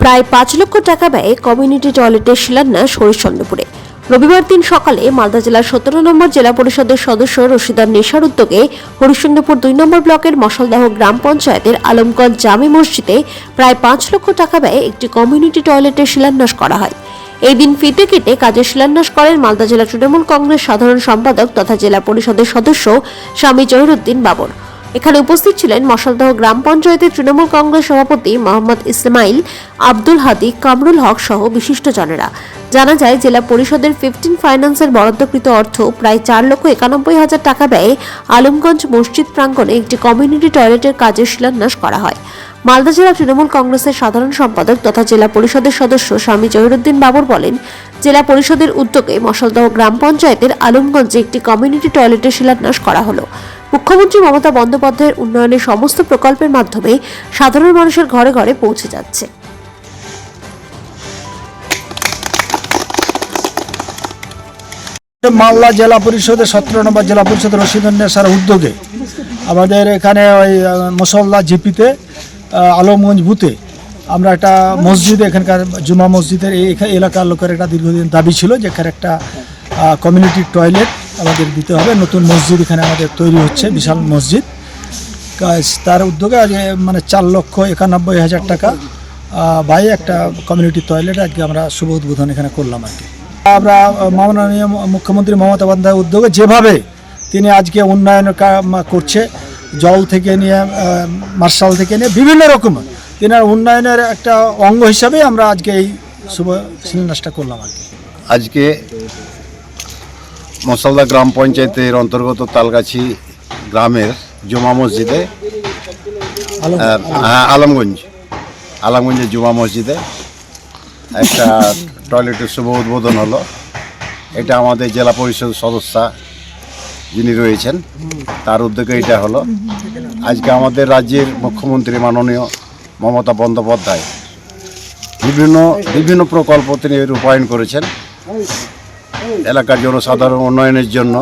প্রায় পাঁচ লক্ষ টাকা ব্যয়ে কমিউনিটি টয়লেটের শিলান্যাস হরিশ্চন্দ্রপুরে রবিবার দিন সকালে মালদা জেলার সতেরো নম্বর জেলা পরিষদের সদস্য রশিদার নেশার উদ্যোগে হরিশ্চন্দ্রপুর দুই নম্বর ব্লকের মশলদাহ গ্রাম পঞ্চায়েতের আলমগঞ্জ জামে মসজিদে প্রায় পাঁচ লক্ষ টাকা ব্যয়ে একটি কমিউনিটি টয়লেটের শিলান্যাস করা হয়। এই দিন ফিতে কেটে কাজের শিলান্যাস করেন মালদা জেলা তৃণমূল কংগ্রেস সাধারণ সম্পাদক তথা জেলা পরিষদের সদস্য স্বামী জহিরুদ্দিন বাবর। এখানে উপস্থিত ছিলেন মশালদহ গ্রাম পঞ্চায়েতের তৃণমূল কংগ্রেস সভাপতি মোহাম্মদ ইসমাইল, আব্দুল হাদি, কামরুল হক সহ বিশিষ্টজনেরা। জানা যায়, জেলা পরিষদের ফিফটিন ফাইন্যান্সের বরাদ্দকৃত অর্থ প্রায় চার লক্ষ একানব্বই হাজার টাকা ব্যয়ে আলমগঞ্জ মসজিদ প্রাঙ্গণে একটি কমিউনিটি টয়লেটের কাজের শিলান্যাস করা হয়। মালদা জেলা তৃণমূল কংগ্রেসের সাধারণ সম্পাদক তথা জেলা পরিষদের সদস্য স্বামী জহিরুদ্দিন বাবর বলেন, জেলা পরিষদের উদ্যোগে মশলদহ গ্রাম পঞ্চায়েতের আলমগঞ্জে একটি কমিউনিটি টয়লেটের শিলান্যাস করা হলো। মুখ্যমন্ত্রী মমতা বন্দ্যোপাধ্যায়ের উন্নয়নের সমস্ত প্রকল্পের মাধ্যমে সাধারণ মানুষের ঘরে ঘরে পৌঁছে যাচ্ছে। মালদা জেলা পরিষদের সতেরো নম্বর জেলা পরিষদ রশিদন্যাসার উদ্যোগে আমাদের এখানে ওই আহ, মুসল্লা জিপিতে আলমগঞ্জ বুথে আমরা একটা মসজিদ এখানকার জুমা মসজিদের এই এলাকার লোকের একটা দীর্ঘদিন দাবি ছিল যেখানে একটা কমিউনিটি টয়লেট আমাদের দিতে হবে। নতুন মসজিদ এখানে আমাদের তৈরি হচ্ছে, বিশাল মসজিদ। তার উদ্যোগে মানে চার লক্ষ একানব্বই হাজার টাকা ব্যয়ে একটা কমিউনিটি টয়লেট আজকে আমরা শুভ উদ্বোধন এখানে করলাম আর কি। আমরা মাননীয় মুখ্যমন্ত্রী মমতা বন্দ্যোপাধ্যায়ের উদ্যোগে যেভাবে তিনি আজকে উন্নয়ন করছে, জল থেকে নিয়ে মার্শাল থেকে নিয়ে বিভিন্ন রকম, তিনার উন্নয়নের একটা অঙ্গ হিসাবে আমরা আজকে এই শুভ শিলান্যাসটা করলাম আর কি। আজকে মশালদা গ্রাম পঞ্চায়েতের অন্তর্গত তালগাছি গ্রামের জুমা মসজিদে হ্যাঁ আলমগঞ্জ আলমগঞ্জের জুমা মসজিদে একটা টয়লেটের শুভ উদ্বোধন হলো। এটা আমাদের জেলা পরিষদ সদস্যা যিনি রয়েছেন তার উদ্যোগে এটা হলো। আজকে আমাদের রাজ্যের মুখ্যমন্ত্রী মাননীয় মমতা বন্দ্যোপাধ্যায় বিভিন্ন বিভিন্ন প্রকল্প তিনি রূপায়ণ করেছেন। এলাকার জনসাধারণ উন্নয়নের জন্য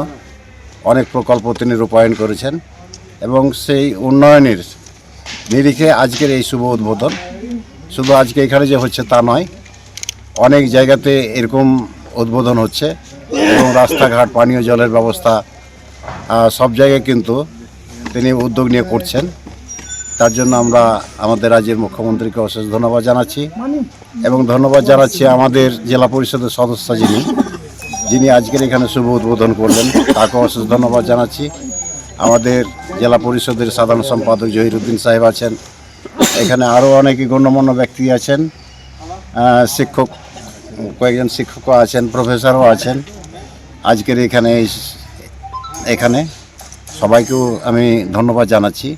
অনেক প্রকল্প তিনি রূপায়ণ করেছেন এবং সেই উন্নয়নের নিরিখে আজকের এই শুভ উদ্বোধন। শুধু আজকে এখানে যে হচ্ছে তা নয়, অনেক জায়গাতে এরকম উদ্বোধন হচ্ছে এবং রাস্তাঘাট, পানীয় জলের ব্যবস্থা সব জায়গায় কিন্তু তিনি উদ্যোগ নিয়ে করছেন। তার জন্য আমরা আমাদের রাজ্যের মুখ্যমন্ত্রীকে অশেষ ধন্যবাদ জানাচ্ছি এবং ধন্যবাদ জানাচ্ছি আমাদের জেলা পরিষদের সদস্য যিনি যিনি আজকের এখানে শুভ উদ্বোধন করলেন, তাকে অশেষ ধন্যবাদ জানাচ্ছি। আমাদের জেলা পরিষদের সাধারণ সম্পাদক জহিরুদ্দিন সাহেব আছেন। এখানে আরও অনেকে গণ্যমান্য ব্যক্তি আছেন। শিক্ষক, কয়েকজন শিক্ষকও আছেন, প্রফেসরও আছেন। আজকের এখানে এখানে সবাইকেও আমি ধন্যবাদ জানাচ্ছি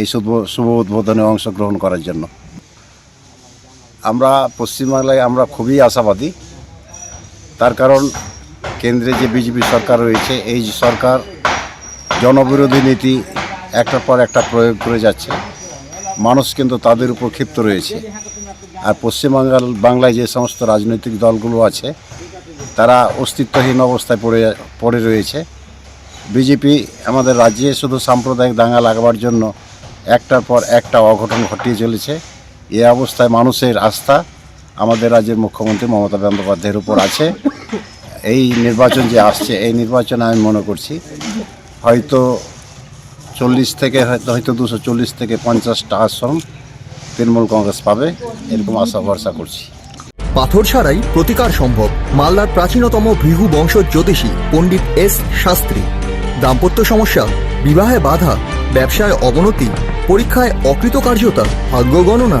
এই শুভ শুভ উদ্বোধনে অংশগ্রহণ করার জন্য। আমরা পশ্চিমবাংলায় আমরা খুবই আশাবাদী। তার কারণ কেন্দ্রে যে বিজেপি সরকার রয়েছে, এই সরকার জনবিরোধী নীতি একটার পর একটা প্রয়োগ করে যাচ্ছে। মানুষ কিন্তু তাদের উপর ক্ষিপ্ত রয়েছে। আর পশ্চিমবাংলার বাংলায় যে সমস্ত রাজনৈতিক দলগুলো আছে, তারা অস্তিত্বহীন অবস্থায় পড়ে পড়ে রয়েছে। বিজেপি আমাদের রাজ্যে শুধু সাম্প্রদায়িক দাঙ্গা লাগাবার জন্য একটার পর একটা অঘটন ঘটিয়ে চলেছে। এ অবস্থায় মানুষের আস্থা আমাদের রাজ্যের মুখ্যমন্ত্রী মমতা বন্দ্যোপাধ্যায়ের উপর আছে। এই নির্বাচন যে আসছে, এই নির্বাচনে আমি মনে করছি হয়তো চল্লিশ থেকে হয়তো হয়তো দুশো চল্লিশ থেকে পঞ্চাশটা আসন তৃণমূল কংগ্রেস পাবে, এরকম আশা, ভরসা করছি। পাথর ছাড়াই প্রতিকার সম্ভব মালদার প্রাচীনতম ভৃহু বংশ জ্যোতিষী পণ্ডিত এস শাস্ত্রী। দাম্পত্য সমস্যা, বিবাহে বাধা, ব্যবসায় অবনতি, পরীক্ষায় অকৃতকার্যতা, ভাগ্য গণনা